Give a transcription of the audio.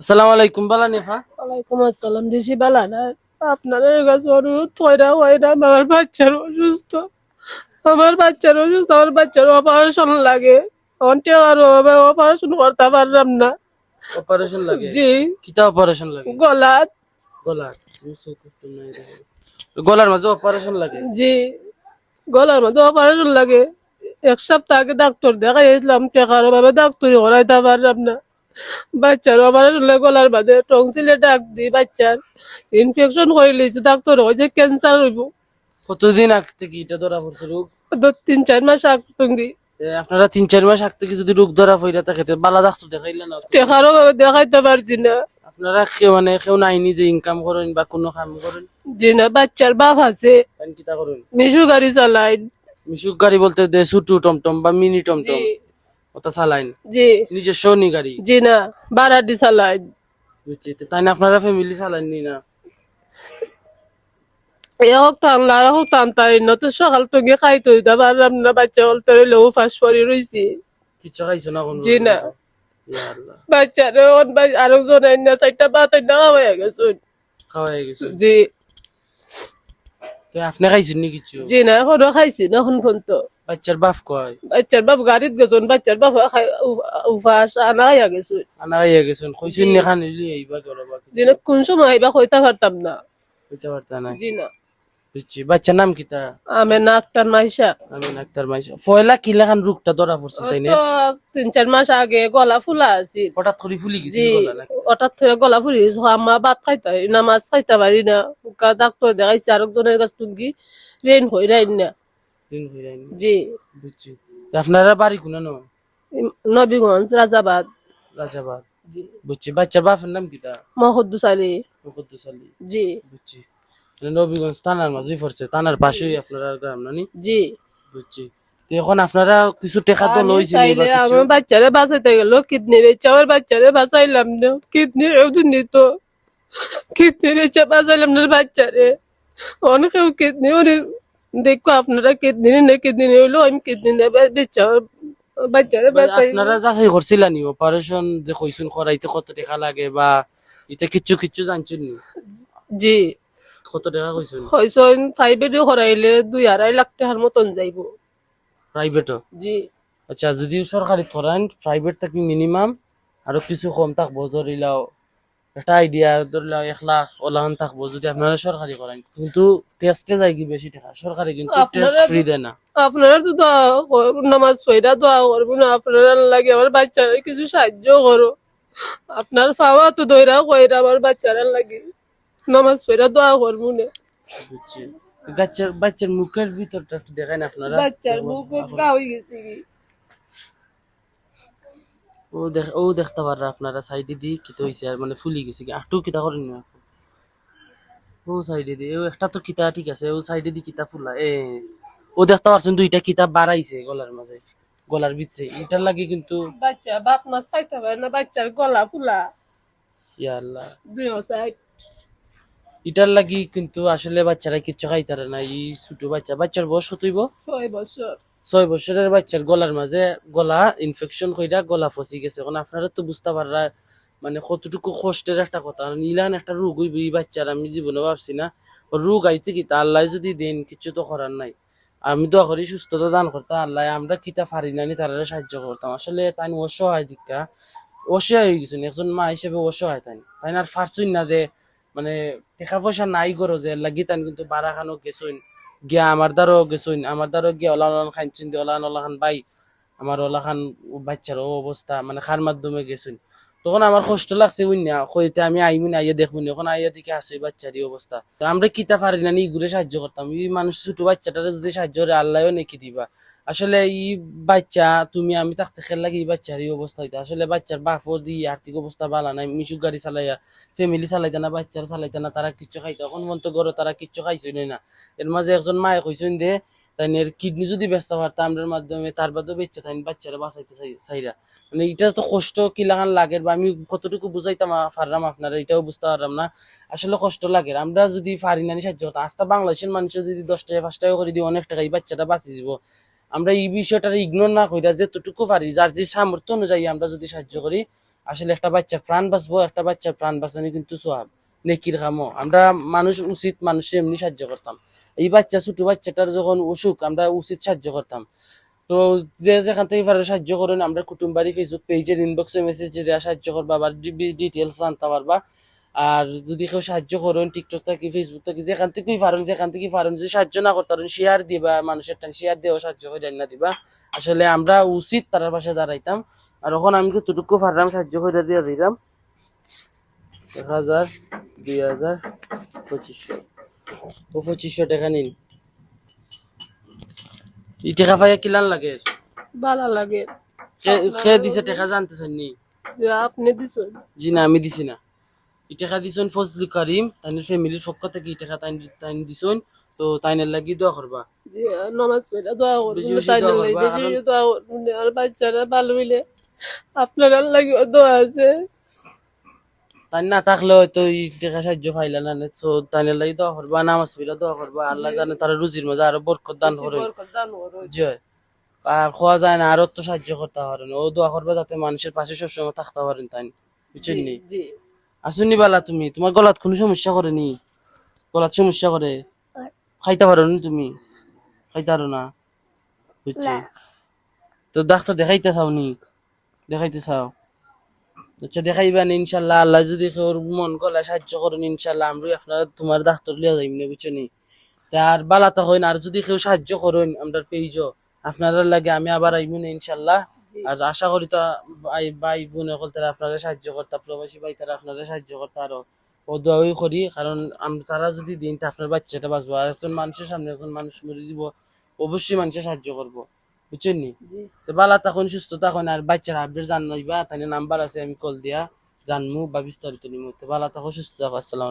আসসালামু আলাইকুম বালা নেফা। ওয়ালাইকুম আসসালাম দেশি বালা না? আপনাদের কাছে অনুরোধ কইরা হইরা আমার বাচ্চার অসুস্থ। আমার বাচ্চার অসুস্থ আমার বাচ্চার অপারেশন লাগে। অন্টে আর অপারেশন করতে পারলাম না। অপারেশন লাগে? জি। কিতা অপারেশন লাগে? গলাত গলার। গলার মাঝে অপারেশন লাগে? জি। গলার মধ্যে অপারেশন লাগে। এক সপ্তাহ আগে ডাক্তার দেখাইছিলাম টেকার ভাবে ডাক্তারি করাইতে পারলাম না। বাচ্চার অপারেশন লাগে গলার মাঝে টংসিলে ডাক দি বাচ্চার। ইনফেকশন করে লিয়েছে ডাক্তার হয়েছে ক্যান্সার হইব। কতদিন আগ থেকে এটা ধরা পড়ছে রোগ? তিন চার মাস আগ তুমি আপনারা তিন চার মাস আগ থেকে যদি রোগ ধরা পড়া থাকে বালা ডাক্তার দেখাইলে না? টেকারও দেখাইতে পারছি না। আপনারা কেউ মানে কেউ নাই নিজে ইনকাম করেন বা কোনো কাম করেন? জি না বাচ্চার বাপ আছে। কারণ কিতা করেন? মিশু গাড়ি চালাইন মিশুক গাড়ি বলতে দে সুটু টমটম বা মিনি টমটম। ওটা চালাইন জি। নিজস্ব নি গাড়ি জি না বারাডি চালাইন বুঝছি তাই না আপনারা ফ্যামিলি না হোক টান লারা হোক টান তাই না তো সকাল খাই তো দিতে পারলাম না বাচ্চা বলতে লেও ফাঁস পরি রয়েছি কিচ্ছু খাইছো না জি না। বাচ্চারে আরেকজন আইন না চারটা আইন না হয়ে গেছে। খাওয়াই গেছে? জি। আপনি খাইছেন নি কিছু জি না এখনও খাইছি না এখন ফোন তো বাচ্চার বাপ কয় বাচ্চার বাপ গাড়িত গেছেন বাচ্চার বাপ উফাস আনা গেছে আনা হইয়া গেছেন কইছেন নিলি কোন সময় আইবা কইতে পারতাম না কইতে পারতা না জি না বুঝছি বাচ্চার নাম কিতা আমি না আক্তার মাইশা আমি ডাক্তার মাইশা ফয়লা কি লেখান রোগটা ধরা পড়ছে তাই না তো তিন চার মাস আগে গলা ফুলা আছিল হঠাৎ করে ফুলি গেছে জি গলা নাকি হঠাৎ করে গলা ফুলি আমা ভাত খাইতে না মাছ খাইতে পারি না ডাক্তার দেখাইছে আরেকজনের কাছ তুমি রেন হই রাইন নি। জি। বুঝছি। আপনারা বাড়ি কোনা নবীগঞ্জ রাজাবাদ। রাজাবাদ। বুঝছি। বাচ্চার বাপের নাম কিতা মহদ্দুস আলী। জি। বুঝছি। নবীগঞ্জ থানার মাঝেই পড়ছে। থানার পাশেই আপনারা গ্রাম নানি জি। বুঝছি। এখন আপনারা কিছু টেকা তো আমার বাচ্চারে বাঁচাইতে গেল কিডনি বেচে আমার বাচ্চারে বাঁচাইলাম না। কিডনি নিত। কিডনি বেচে বাঁচাইলাম না বাচ্চারে। অনেকেও কিডনি অনেক দেখো আপনারা কিডনি না কিডনি হইল আমি বাঁচাই আপনারা যাচাই করছিলেন নি? অপারেশন যে কইছেন করাইতে কত টাকা লাগে বা এটা কিচ্ছু কিচ্ছু জানছেন জি। কত টাকা কইছেন? হয়সন ফাইভের হরাইলে দুই আড়াই লাখ টাকার মতন যাইব। প্রাইভেটও জি। আচ্ছা যদি সরকারি ধরেন প্রাইভেট থাকি মিনিমাম আরও কিছু কম থাকব ধরিলাও একটা আইডিয়া ধরিলাও এক লাখ ওলাহান থাকব যদি আপনারা সরকারি করেন কিন্তু টেস্টে যায় কি বেশি টাকা? সরকারি কিন্তু টেস্ট ফ্রি দেয় না। আপনারা তো দোয়া নামাজ পড়া দোয়া করব না আপনারা লাগে আমার বাচ্চারা কিছু সাহায্য করো। আপনার পাওয়া তো দইরা কইরা আমার বাচ্চারা লাগে। নামাজ পড়া দোয়া করব না বাচ্চার বাচ্চার মুখের ভিতরটা একটু দেখান আপনারা। বাচ্চার মুখ গা হয়ে গেছে কি? ও দেখ ও দেখতে পাররা আপনারা সাইডে দিয়ে কিতা হইছে আর মানে ফুলি গেছে কি আটু কিতা করেন না ও সাইডে দিয়ে ও একটা তো কিতা ঠিক আছে ও সাইডে দিয়ে কিতা ফুলা এ ও দেখতে পারছেন দুইটা কিতা বাড়াইছে গলার মাঝে গলার ভিতরে। এটার লাগে কিন্তু বাচ্চা বাত মাছ খাইতে পারে না বাচ্চার গলা ফুলা। ইয়া আল্লাহ। দুই সাইড এটার লাগি কিন্তু আসলে বাচ্চারা কিচ্ছু খাইতারে না এই ছোট বাচ্চা। বাচ্চার বয়স কতইব ছয় বছর। ছয় বছরের বাচ্চার গলার মাঝে গলা ইনফেকশন কইরা গলা ফসি গেছে। এখন আপনারা তো বুঝতে পাররা মানে কতটুকু কষ্টের একটা কথা। ইলান একটা রোগ হইব এই বাচ্চার, আমি জীবনে ভাবছি না। রোগ আইছে কি তা আল্লাহ যদি দেন, কিছু তো করার নাই। আমি দোয়া করি সুস্থতা দান করতাম আল্লাহ, আমরা কিতা পারি না নি তারা সাহায্য করতাম। আসলে তাই অসহায় দীক্ষা অসহায় হয়ে গেছেন একজন মা হিসেবে অসহায় তাই তাই আর ফারছুন না যে মানে টাকা পয়সা নাই করো যে লাগি তাই কিন্তু বারা খানো গেছুন গিয়া আমার দ্বারও গেছুন, আমার দ্বারও গিয়া ওলান ওলা খান চিন্তি ওলান ওলা খান ভাই আমার ওলা খান বাচ্চার ও অবস্থা মানে খার মাধ্যমে গেছুন। তখন আমার কষ্ট লাগছে উইন কইতে আমি আইমি না, আইয়া দেখব এখন আইয়া দিকে আসি বাচ্চার এই অবস্থা। তো আমরা কিতা পারি না, নি ঘুরে সাহায্য করতাম। এই মানুষ ছোট বাচ্চাটারে যদি সাহায্য করে, আল্লাহও নেকি দিবা। আসলে এই বাচ্চা, তুমি আমি থাকতে খেল লাগে এই বাচ্চার এই অবস্থা হইতো। আসলে বাচ্চার বাপও দি আর্থিক অবস্থা ভালো নাই, মিশুক গাড়ি চালাইয়া ফ্যামিলি চালাইতে না, বাচ্চার চালাইতে না, তারা কিচ্ছু খাইতে। এখন মন্ত গরো, তারা কিচ্ছু খাইছই না। এর মাঝে একজন মায়ে কইছেন দে তাই কিডনি যদি ব্যস্ত পারতাম আমরার মাধ্যমে তার বাদেও বেঁচে তাই বাচ্চারা বাঁচাইতে চাই- চাইরা। মানে এটা তো কষ্ট কি লাগান লাগে, বা আমি কতটুকু বুঝাইতাম পারলাম আপনারা, এটাও বুঝতে পারলাম না। আসলে কষ্ট লাগে। আমরা যদি পারি না নি সাহায্য করতাম আস্তা বাংলাদেশের মানুষ যদি দশ টাকা পাঁচ টাকা করে দিই, অনেক টাকা এই বাচ্চাটা বাঁচিয়ে দিব। আমরা এই বিষয়টা ইগনোর না কইরা যেতটুকু পারি, যার যে সামর্থ্য অনুযায়ী আমরা যদি সাহায্য করি, আসলে একটা বাচ্চার প্রাণ বাঁচবো, একটা বাচ্চার প্রাণ বাঁচানো কিন্তু সোয়াব, নেকির কামও। আমরা মানুষ উচিত মানুষের এমনি সাহায্য করতাম। এই বাচ্চা, ছোট বাচ্চাটার যখন অসুখ, আমরা উচিত সাহায্য করতাম। তো যে যেখান থেকে পারে সাহায্য করেন, আমরা কুটুম বাড়ি ফেসবুক পেজের ইনবক্সে মেসেজ দেওয়া সাহায্য করবা বা ডিটেলস জানতে পারবা। আর যদি কেউ সাহায্য করুন টিকটক থেকে ফেসবুক থেকে যেখান থেকেই পারেন যেখান থেকে পারেন যদি সাহায্য না করতে পারেন শেয়ার দিবা মানুষের টান শেয়ার দিয়েও সাহায্য করে না দিবা। আসলে আমরা উচিত তার পাশে দাঁড়াইতাম। আর এখন আমি যতটুকু পারলাম সাহায্য করে দিয়ে দিলাম। এক হাজার দুই হাজার পঁচিশশো। ও পঁচিশশো টাকা নিন। এই টাকা পাইয়া কিলান লাগে? ভালো লাগে। খেয়ে দিছে টাকা জানতেছেন নি আপনি দিছেন। জি না আমি দিছি না। এই টাকা দিছেন ফজলু করিম তাইনের ফ্যামিলির পক্ষ থেকে এই টাকা তাইন তাইন দিছেন তো তাইনের লাগি দোয়া করবা। নমাজ পড়া দোয়া করবা, বেশি দোয়া আর বাচ্চারা ভালো হইলে আপনার লাগে দোয়া আছে। তাই না থাকলে হয়তো সাহায্য পাইলা না তো তাইনের লাগি দোয়া করবা নামাজ পড়া দোয়া করবা আল্লাহ জানে তারা রুজির মধ্যে আরও বরকত দান করে। দান করুন। জয় আর খোয়া যায় না আরও তো সাহায্য করতে পারেন ও দোয়া করবা যাতে মানুষের পাশে সবসময় থাকতে পারেন তাই বুঝছেন জি। আসুনি বালা তুমি তোমার গলাত কোনো সমস্যা করে নি। গলাত সমস্যা করে। খাইতে পারো নি তুমি? খাইতে পারো না। বুঝছি? তো ডাক্তার দেখাইতে চাও নি? দেখাইতে চাও? আচ্ছা দেখাইবা নি ইনশাল্লাহ। আল্লাহ যদি ওর মন গলা সাহায্য করেন ইনশাল্লাহ আমরা আপনারা তোমার ডাক্তার লিয়া যাইম না বুঝছ নি? তার বালা তো হইন আর যদি কেউ সাহায্য করেন আমরা পেইজ আপনারা লাগে আমি আবার আইব না ইনশাল্লাহ। আর আশা করি তো ভাই ভাই বোন সকল তারা আপনারা সাহায্য করতা প্রবাসী ভাই তারা আপনারা সাহায্য করতা আরও ও দোয়াই করি। কারণ আমরা তারা যদি দিন তা আপনার বাচ্চাটা বাঁচবো আর একজন মানুষের সামনে একজন মানুষ মরে যাব অবশ্যই মানুষের সাহায্য করব। বুঝছেন নি? তো বালা তখন সুস্থ তখন আর বাচ্চারা আপডেট জানাইবা তাই নাম্বার আছে আমি কল দিয়া জানমু বা বিস্তারিত নিমু। তো বালা তখন সুস্থ থাকো আসসালামু